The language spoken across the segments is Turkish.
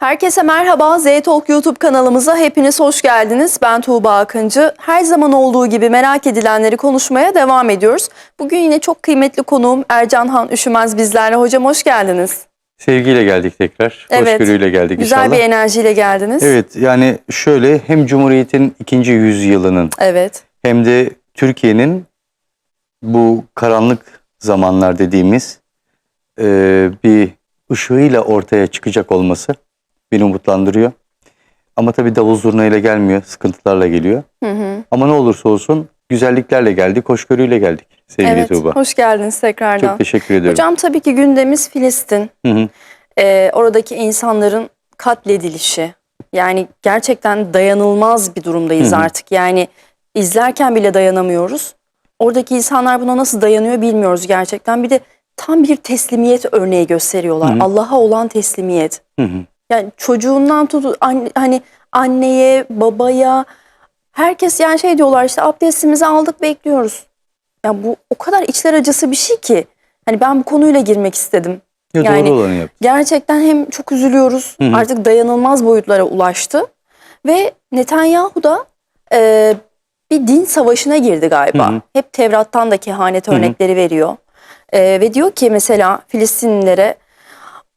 Herkese merhaba. Z Talk YouTube kanalımıza hepiniz hoş geldiniz. Ben Tuğba Akıncı. Her zaman olduğu gibi merak edilenleri konuşmaya devam ediyoruz. Bugün yine çok kıymetli konuğum Ercan Han Üşümez bizlerle. Hocam hoş geldiniz. Sevgiyle geldik tekrar. Evet. Hoşgörüyle geldik Güzel inşallah. bir enerjiyle geldiniz. Evet yani şöyle hem Cumhuriyet'in ikinci yüzyılının Evet. hem de Türkiye'nin bu karanlık zamanlar dediğimiz bir ışığıyla ortaya çıkacak olması beni umutlandırıyor. Ama tabii davul zurnayla gelmiyor, sıkıntılarla geliyor. Hı hı. Ama ne olursa olsun güzelliklerle geldik, hoşgörüyle geldik sevgili Evet. Tuğba. Hoş geldiniz tekrardan. Çok teşekkür ediyorum. Hocam tabii ki gündemimiz Filistin. Hı hı. Ee, oradaki insanların katledilişi. Yani gerçekten dayanılmaz bir durumdayız Hı hı. artık. Yani izlerken bile dayanamıyoruz. Oradaki insanlar buna nasıl dayanıyor bilmiyoruz gerçekten. Bir de tam bir teslimiyet örneği gösteriyorlar. Allah'a olan teslimiyet. Hı hı. Yani çocuğundan tut an- hani anneye, babaya herkes yani şey diyorlar işte abdestimizi aldık bekliyoruz. Ya bu o kadar içler acısı bir şey ki. Hani ben bu konuyla girmek istedim. Ya Yani- doğru olanı yaptın. Gerçekten hem çok üzülüyoruz. Hı hı. Artık dayanılmaz boyutlara ulaştı. Ve Netanyahu da e, bir din savaşına girdi galiba. Hı hı. Hep Tevrat'tan da kehanet Hı hı. örnekleri veriyor. E, ve diyor ki mesela Filistinlilere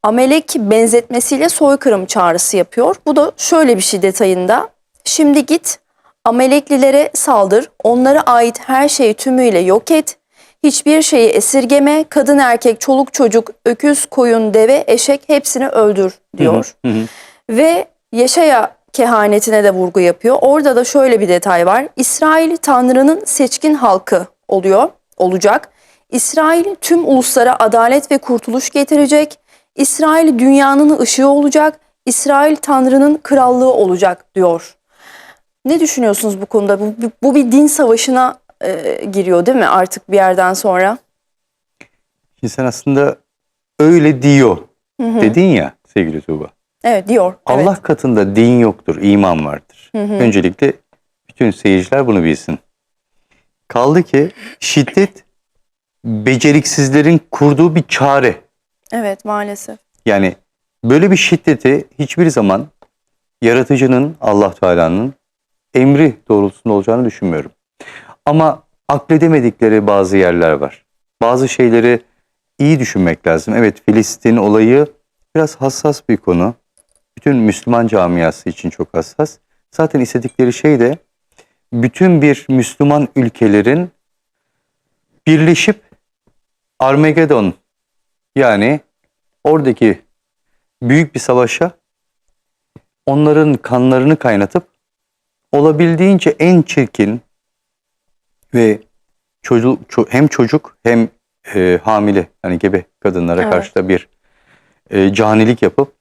Amelek benzetmesiyle soykırım çağrısı yapıyor. Bu da şöyle bir şey detayında. Şimdi git Ameleklilere saldır, onlara ait her şeyi tümüyle yok et, hiçbir şeyi esirgeme, kadın erkek, çoluk çocuk, öküz, koyun, deve, eşek hepsini öldür diyor. Hı hı. Ve Yaşaya kehanetine de vurgu yapıyor. Orada da şöyle bir detay var. İsrail Tanrı'nın seçkin halkı oluyor, olacak. İsrail tüm uluslara adalet ve kurtuluş getirecek. İsrail dünyanın ışığı olacak. İsrail Tanrı'nın krallığı olacak diyor. Ne düşünüyorsunuz bu konuda? Bu, bu bir din savaşına e, giriyor değil mi artık bir yerden sonra? Sen aslında öyle diyor Hı hı. dedin ya sevgili Tuğba. Evet diyor. Evet. Allah katında din yoktur, iman vardır. Hı hı. Öncelikle bütün seyirciler bunu bilsin. Kaldı ki şiddet beceriksizlerin kurduğu bir çare. Evet maalesef. Yani böyle bir şiddeti hiçbir zaman yaratıcının, Allah Teala'nın emri doğrultusunda olacağını düşünmüyorum. Ama akledemedikleri bazı yerler var. Bazı şeyleri iyi düşünmek lazım. Evet Filistin olayı biraz hassas bir konu. Bütün Müslüman camiası için çok hassas. Zaten istedikleri şey de bütün bir Müslüman ülkelerin birleşip Armageddon yani oradaki büyük bir savaşa onların kanlarını kaynatıp olabildiğince en çirkin ve çocuk ço- hem çocuk hem e, hamile hani gebe kadınlara Evet. karşı da bir e, canilik yapıp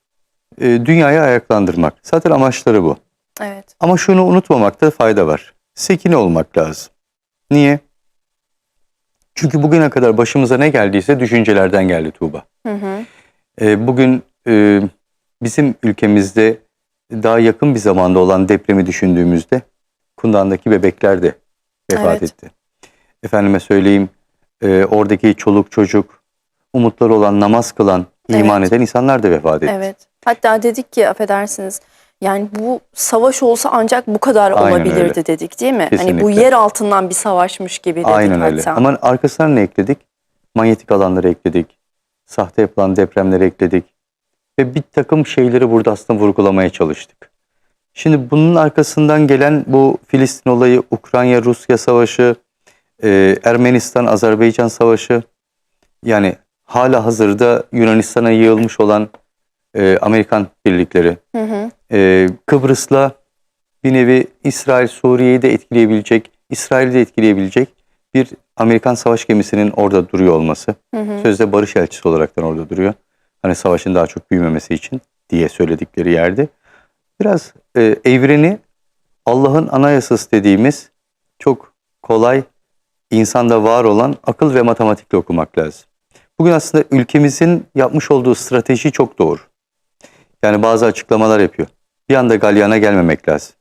e, dünyayı ayaklandırmak. Zaten amaçları bu. Evet. Ama şunu unutmamakta fayda var. Sekine olmak lazım. Niye? Çünkü bugüne kadar başımıza ne geldiyse düşüncelerden geldi Tuğba. Hı hı. E, bugün e, bizim ülkemizde daha yakın bir zamanda olan depremi düşündüğümüzde Kundan'daki bebekler de vefat Evet. etti. Efendime söyleyeyim e, oradaki çoluk çocuk, umutları olan, namaz kılan, iman Evet. eden insanlar da vefat etti. Evet. Hatta dedik ki affedersiniz yani bu savaş olsa ancak bu kadar Aynen olabilirdi öyle. dedik değil mi? Hani bu Kesinlikle. yer altından bir savaşmış gibi dedik Aynen hatta. öyle. Ama arkasına ne ekledik? Manyetik alanları ekledik. Sahte yapılan depremleri ekledik. Ve bir takım şeyleri burada aslında vurgulamaya çalıştık. Şimdi bunun arkasından gelen bu Filistin olayı, Ukrayna-Rusya savaşı, e, Ermenistan-Azerbaycan savaşı, yani hala hazırda Yunanistan'a yığılmış olan e, Amerikan birlikleri, Hı hı. E, Kıbrıs'la bir nevi İsrail, Suriye'yi de etkileyebilecek, İsrail'i de etkileyebilecek bir Amerikan savaş gemisinin orada duruyor olması. Hı hı. Sözde barış elçisi olaraktan orada duruyor. Hani savaşın daha çok büyümemesi için diye söyledikleri yerde. Biraz e, evreni Allah'ın anayasası dediğimiz çok kolay insanda var olan akıl ve matematikle okumak lazım. Bugün aslında ülkemizin yapmış olduğu strateji çok doğru. Yani bazı açıklamalar yapıyor. Bir anda galyana gelmemek lazım.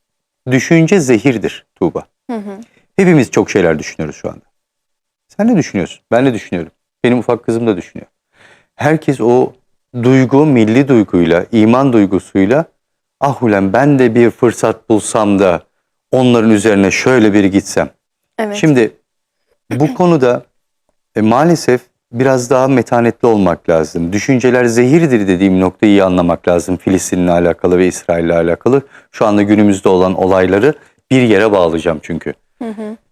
Düşünce zehirdir Tuğba. Hı hı. Hepimiz çok şeyler düşünüyoruz şu anda. Sen ne düşünüyorsun? Ben ne düşünüyorum? Benim ufak kızım da düşünüyor. Herkes o duygu, milli duyguyla, iman duygusuyla ah ulan ben de bir fırsat bulsam da onların üzerine şöyle bir gitsem. Evet. Şimdi bu konuda e, maalesef biraz daha metanetli olmak lazım. Düşünceler zehirdir dediğim noktayı iyi anlamak lazım. Filistin'le alakalı ve İsrail'le alakalı. Şu anda günümüzde olan olayları bir yere bağlayacağım çünkü.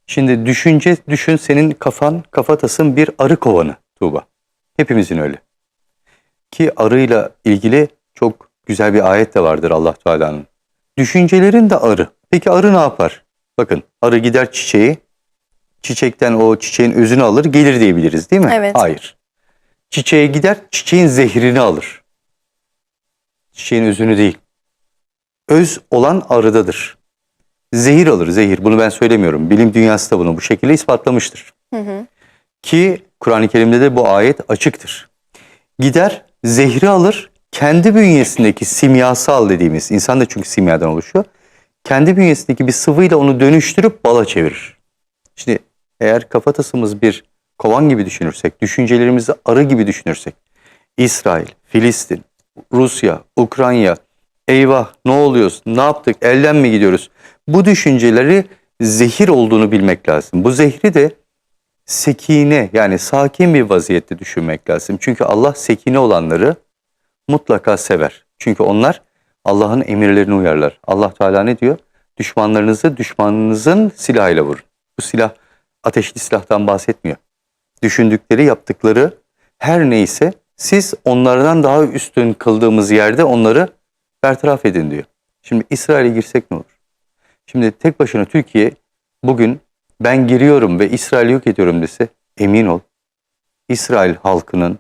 Şimdi düşünce düşün senin kafan kafatasın bir arı kovanı Tuğba. Hepimizin öyle. Ki arıyla ilgili çok güzel bir ayet de vardır Allah Teala'nın. Düşüncelerin de arı. Peki arı ne yapar? Bakın arı gider çiçeği, çiçekten o çiçeğin özünü alır, gelir diyebiliriz değil mi? Evet. Hayır. Çiçeğe gider, çiçeğin zehrini alır. Çiçeğin özünü değil. Öz olan arıdadır. Zehir alır, zehir. Bunu ben söylemiyorum. Bilim dünyası da bunu bu şekilde ispatlamıştır. Hı hı. Ki Kur'an-ı Kerim'de de bu ayet açıktır. Gider zehri alır, kendi bünyesindeki simyasal dediğimiz, insan da çünkü simyadan oluşuyor. Kendi bünyesindeki bir sıvıyla onu dönüştürüp bala çevirir. Şimdi eğer kafatasımız bir kovan gibi düşünürsek, düşüncelerimizi arı gibi düşünürsek, İsrail, Filistin, Rusya, Ukrayna, eyvah ne oluyoruz, ne yaptık, elden mi gidiyoruz? Bu düşünceleri zehir olduğunu bilmek lazım. Bu zehri de sekine yani sakin bir vaziyette düşünmek lazım. Çünkü Allah sekine olanları mutlaka sever. Çünkü onlar Allah'ın emirlerine uyarlar. Allah Teala ne diyor? Düşmanlarınızı düşmanınızın silahıyla vurun. Bu silah ateşli silahtan bahsetmiyor. Düşündükleri, yaptıkları her neyse siz onlardan daha üstün kıldığımız yerde onları bertaraf edin diyor. Şimdi İsrail'e girsek ne olur? Şimdi tek başına Türkiye bugün ben giriyorum ve İsrail'i yok ediyorum dese emin ol İsrail halkının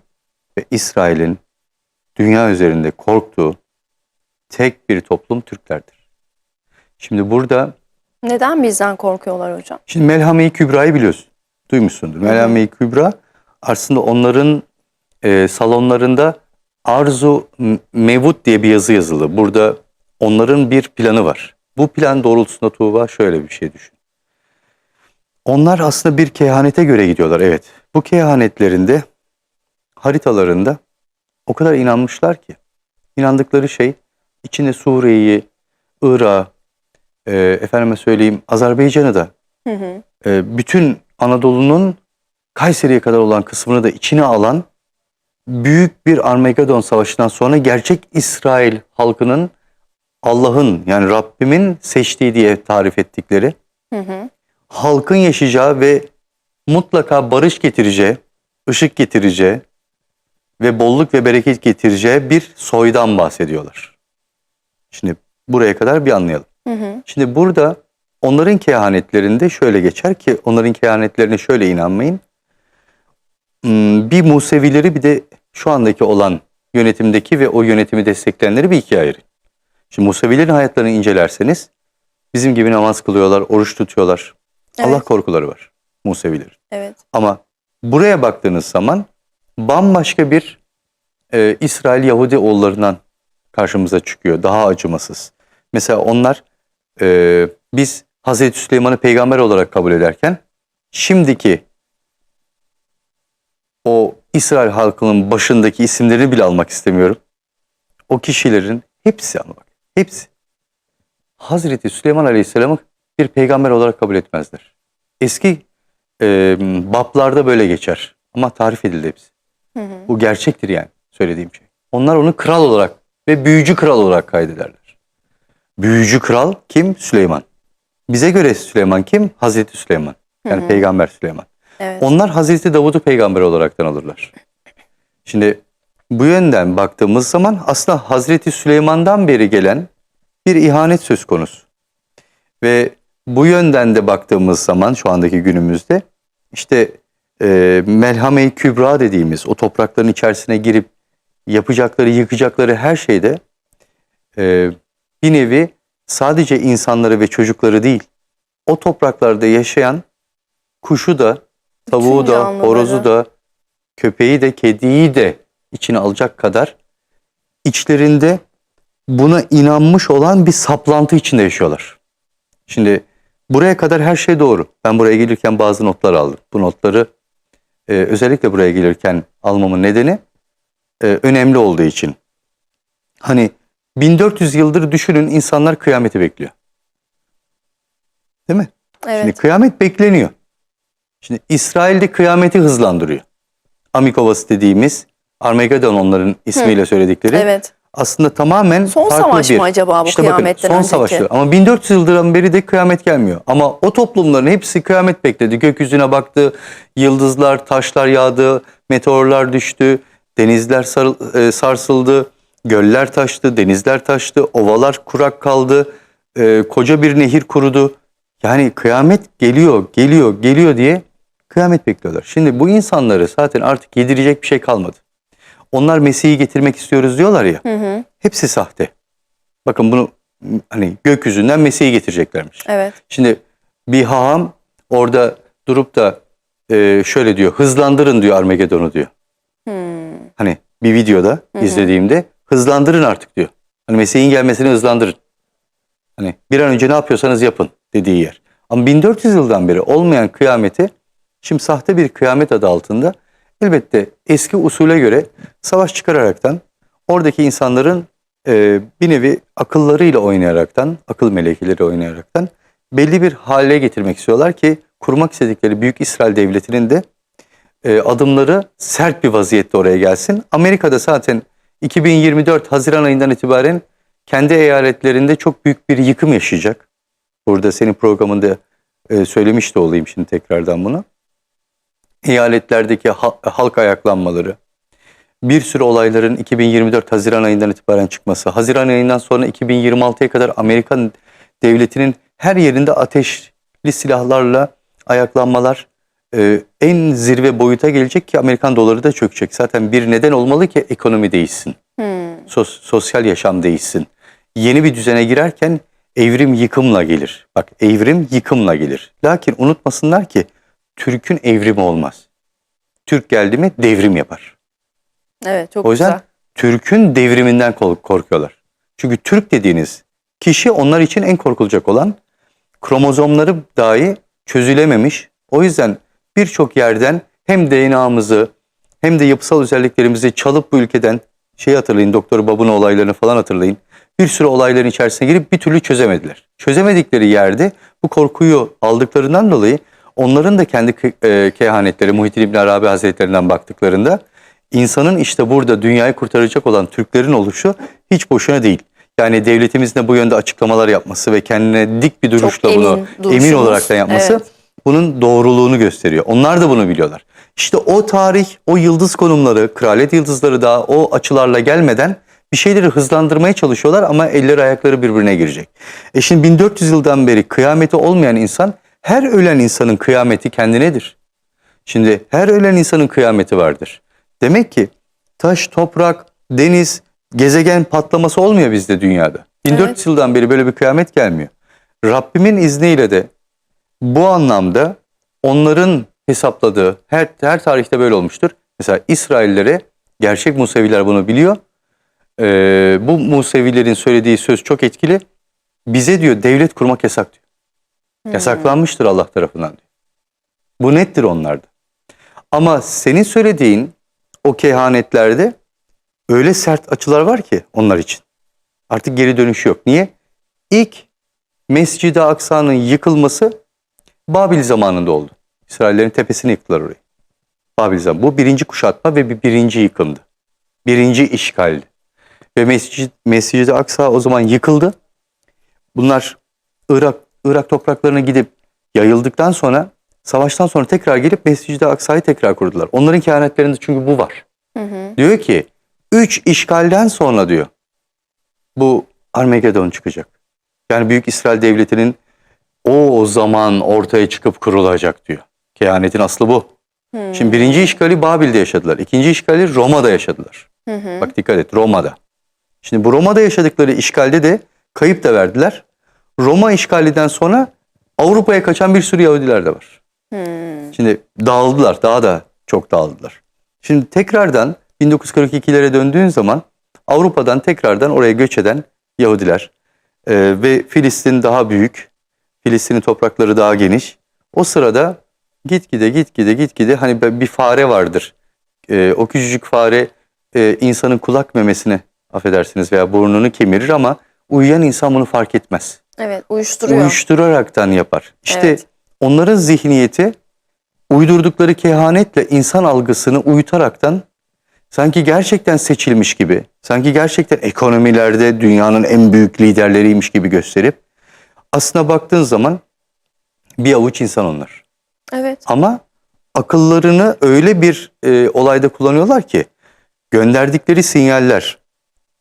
ve İsrail'in dünya üzerinde korktuğu tek bir toplum Türklerdir. Şimdi burada Neden bizden korkuyorlar hocam? şimdi Melhame-i Kübra'yı biliyorsun. Duymuşsundur. Melhame-i Kübra aslında onların e, salonlarında Arzu Mevut diye bir yazı yazılı. Burada onların bir planı var. Bu plan doğrultusunda Tuğba şöyle bir şey düşün. Onlar aslında bir kehanete göre gidiyorlar evet. Bu kehanetlerinde haritalarında o kadar inanmışlar ki. inandıkları şey içinde Suriye'yi, Irak'ı, e, efendime söyleyeyim Azerbaycan'ı da Hı hı. e, bütün Anadolu'nun Kayseri'ye kadar olan kısmını da içine alan büyük bir Armageddon Savaşı'ndan sonra gerçek İsrail halkının Allah'ın yani Rabbimin seçtiği diye tarif ettikleri Hı hı. halkın yaşayacağı ve mutlaka barış getireceği, ışık getireceği ve bolluk ve bereket getireceği bir soydan bahsediyorlar. Şimdi buraya kadar bir anlayalım. Hı hı. Şimdi burada onların kehanetlerinde şöyle geçer ki onların kehanetlerine şöyle inanmayın. Hmm, Bir Musevileri bir de şu andaki olan yönetimdeki ve o yönetimi destekleyenleri bir ikiye ayırın. Şimdi Musevilerin hayatlarını incelerseniz bizim gibi namaz kılıyorlar, oruç tutuyorlar. Allah Evet. korkuları var Musevilerin. Evet. Ama buraya baktığınız zaman bambaşka bir e, İsrail Yahudi oğullarından karşımıza çıkıyor. Daha acımasız. Mesela onlar e, biz Hazreti Süleyman'ı peygamber olarak kabul ederken şimdiki o İsrail halkının başındaki isimlerini bile almak istemiyorum. O kişilerin hepsi ama bak hepsi Hazreti Süleyman Aleyhisselam'ı bir peygamber olarak kabul etmezler. Eski e, bablarda böyle geçer ama tarif edildi hepsi. Hı hı. Bu gerçektir yani söylediğim şey. Onlar onu kral olarak ve büyücü kral olarak kaydederler. Büyücü kral kim? Süleyman. Bize göre Süleyman kim? Hazreti Süleyman. Yani Hı hı. peygamber Süleyman. Evet. Onlar Hazreti Davud'u peygamber olaraktan alırlar. Şimdi bu yönden baktığımız zaman aslında Hazreti Süleyman'dan beri gelen bir ihanet söz konusu. Ve bu yönden de baktığımız zaman şu andaki günümüzde işte e, Melhame-i Kübra dediğimiz o toprakların içerisine girip yapacakları, yıkacakları her şeyde e, bir nevi sadece insanları ve çocukları değil, o topraklarda yaşayan kuşu da, tavuğu Bütün da, canlıları. horozu da, köpeği de, kediyi de içine alacak kadar içlerinde buna inanmış olan bir saplantı içinde yaşıyorlar. Şimdi buraya kadar her şey doğru. Ben buraya gelirken bazı notlar aldım. Bu notları e, özellikle buraya gelirken almamın nedeni e, önemli olduğu için. Hani 1400 yıldır düşünün insanlar kıyameti bekliyor. Değil mi? Evet. Şimdi kıyamet bekleniyor. Şimdi İsrail'de kıyameti hızlandırıyor. Amikovası dediğimiz Armageddon onların ismiyle söyledikleri. Evet. Aslında tamamen Son farklı savaş bir. mı acaba bu İşte bakın, kıyametten son önceki? savaş diyor. Ama 1400 yıldan beri de kıyamet gelmiyor. Ama o toplumların hepsi kıyamet bekledi. Gökyüzüne baktı, yıldızlar, taşlar yağdı, meteorlar düştü, denizler sarıl- e, sarsıldı, göller taştı, denizler taştı, ovalar kurak kaldı, e, koca bir nehir kurudu. Yani kıyamet geliyor, geliyor, geliyor diye kıyamet bekliyorlar. Şimdi bu insanları zaten artık yedirecek bir şey kalmadı. Onlar Mesih'i getirmek istiyoruz diyorlar ya. Hı hı. Hepsi sahte. Bakın bunu hani gökyüzünden Mesih'i getireceklermiş. Evet. Şimdi bir haham orada durup da e, şöyle diyor. Hızlandırın diyor Armageddon'u diyor. Hmm. Hani bir videoda izlediğimde hızlandırın artık diyor. Hani Mesih'in gelmesini hızlandırın. Hani bir an önce ne yapıyorsanız yapın dediği yer. Ama 1400 yıldan beri olmayan kıyameti şimdi sahte bir kıyamet adı altında elbette eski usule göre savaş çıkararaktan oradaki insanların e, bir nevi akıllarıyla oynayaraktan, akıl melekeleri oynayaraktan belli bir hale getirmek istiyorlar ki kurmak istedikleri Büyük İsrail Devleti'nin de e, adımları sert bir vaziyette oraya gelsin. Amerika'da zaten 2024 Haziran ayından itibaren kendi eyaletlerinde çok büyük bir yıkım yaşayacak. Burada senin programında e, söylemiş de olayım şimdi tekrardan bunu. Eyaletlerdeki ha- halk ayaklanmaları, bir sürü olayların 2024 Haziran ayından itibaren çıkması, Haziran ayından sonra 2026'ya kadar Amerikan devletinin her yerinde ateşli silahlarla ayaklanmalar e, en zirve boyuta gelecek ki Amerikan doları da çökecek. Zaten bir neden olmalı ki ekonomi değişsin, Hmm. sos- sosyal yaşam değişsin. Yeni bir düzene girerken evrim yıkımla gelir. Bak evrim yıkımla gelir. Lakin unutmasınlar ki Türk'ün evrimi olmaz. Türk geldi mi devrim yapar. Evet çok O yüzden güzel. Türk'ün devriminden kork- korkuyorlar. Çünkü Türk dediğiniz kişi onlar için en korkulacak olan kromozomları dahi çözülememiş. O yüzden birçok yerden hem DNA'mızı hem de yapısal özelliklerimizi çalıp bu ülkeden şey hatırlayın Doktor Babun olaylarını falan hatırlayın. Bir sürü olayların içerisine girip bir türlü çözemediler. Çözemedikleri yerde bu korkuyu aldıklarından dolayı onların da kendi ke- e, kehanetleri Muhittin İbn Arabi Hazretlerinden baktıklarında insanın işte burada dünyayı kurtaracak olan Türklerin oluşu hiç boşuna değil. Yani devletimizin de bu yönde açıklamalar yapması ve kendine dik bir duruşla emin bunu emin duruşumuz. olarak da yapması Evet. Bunun doğruluğunu gösteriyor. Onlar da bunu biliyorlar. İşte o tarih, o yıldız konumları, kraliyet yıldızları da o açılarla gelmeden bir şeyleri hızlandırmaya çalışıyorlar ama elleri ayakları birbirine girecek. E şimdi 1400 yıldan beri kıyameti olmayan insan her ölen insanın kıyameti kendinedir. Şimdi her ölen insanın kıyameti vardır. Demek ki taş, toprak, deniz, gezegen patlaması olmuyor bizde dünyada. 1400 Evet. yıldan beri böyle bir kıyamet gelmiyor. Rabbimin izniyle de bu anlamda onların hesapladığı her, her tarihte böyle olmuştur. Mesela İsraillere gerçek Museviler bunu biliyor. Ee, bu Musevilerin söylediği söz çok etkili. Bize diyor devlet kurmak yasak diyor. Yasaklanmıştır Allah tarafından diyor. Bu nettir onlarda. Ama senin söylediğin o kehanetlerde öyle sert açılar var ki onlar için. Artık geri dönüş yok. Niye? İlk Mescid-i Aksa'nın yıkılması Babil zamanında oldu. İsraillerin tepesini yıktılar orayı. Babil zamanı. Bu birinci kuşatma ve bir birinci yıkımdı. Birinci işgaldi. Ve Mescid, Mescid-i Aksa o zaman yıkıldı. Bunlar Irak, Irak topraklarına gidip yayıldıktan sonra savaştan sonra tekrar gelip Mescid-i Aksa'yı tekrar kurdular. Onların kehanetlerinde çünkü bu var. Hı hı. Diyor ki üç işgalden sonra diyor bu Armageddon çıkacak. Yani Büyük İsrail Devleti'nin o zaman ortaya çıkıp kurulacak diyor. Kehanetin aslı bu. Hmm. Şimdi birinci işgali Babil'de yaşadılar. İkinci işgali Roma'da yaşadılar. Hı hı. Bak dikkat et Roma'da. Şimdi bu Roma'da yaşadıkları işgalde de kayıp da verdiler. Roma işgalinden sonra Avrupa'ya kaçan bir sürü Yahudiler de var. Hmm. Şimdi dağıldılar. Daha da çok dağıldılar. Şimdi tekrardan 1942'lere döndüğün zaman Avrupa'dan tekrardan oraya göç eden Yahudiler e, ve Filistin daha büyük. Filistin'in toprakları daha geniş. O sırada gitgide gitgide gitgide hani bir fare vardır. E, o küçücük fare e, insanın kulak memesini affedersiniz veya burnunu kemirir ama uyuyan insan bunu fark etmez. Evet uyuşturuyor. Uyuşturaraktan yapar. İşte Evet. onların zihniyeti uydurdukları kehanetle insan algısını uyutaraktan sanki gerçekten seçilmiş gibi, sanki gerçekten ekonomilerde dünyanın en büyük liderleriymiş gibi gösterip aslına baktığın zaman bir avuç insan onlar. evet. Ama akıllarını öyle bir e, olayda kullanıyorlar ki gönderdikleri sinyaller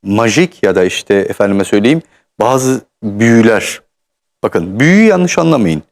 majik ya da işte efendime söyleyeyim bazı büyüler. Bakın büyüyü yanlış anlamayın.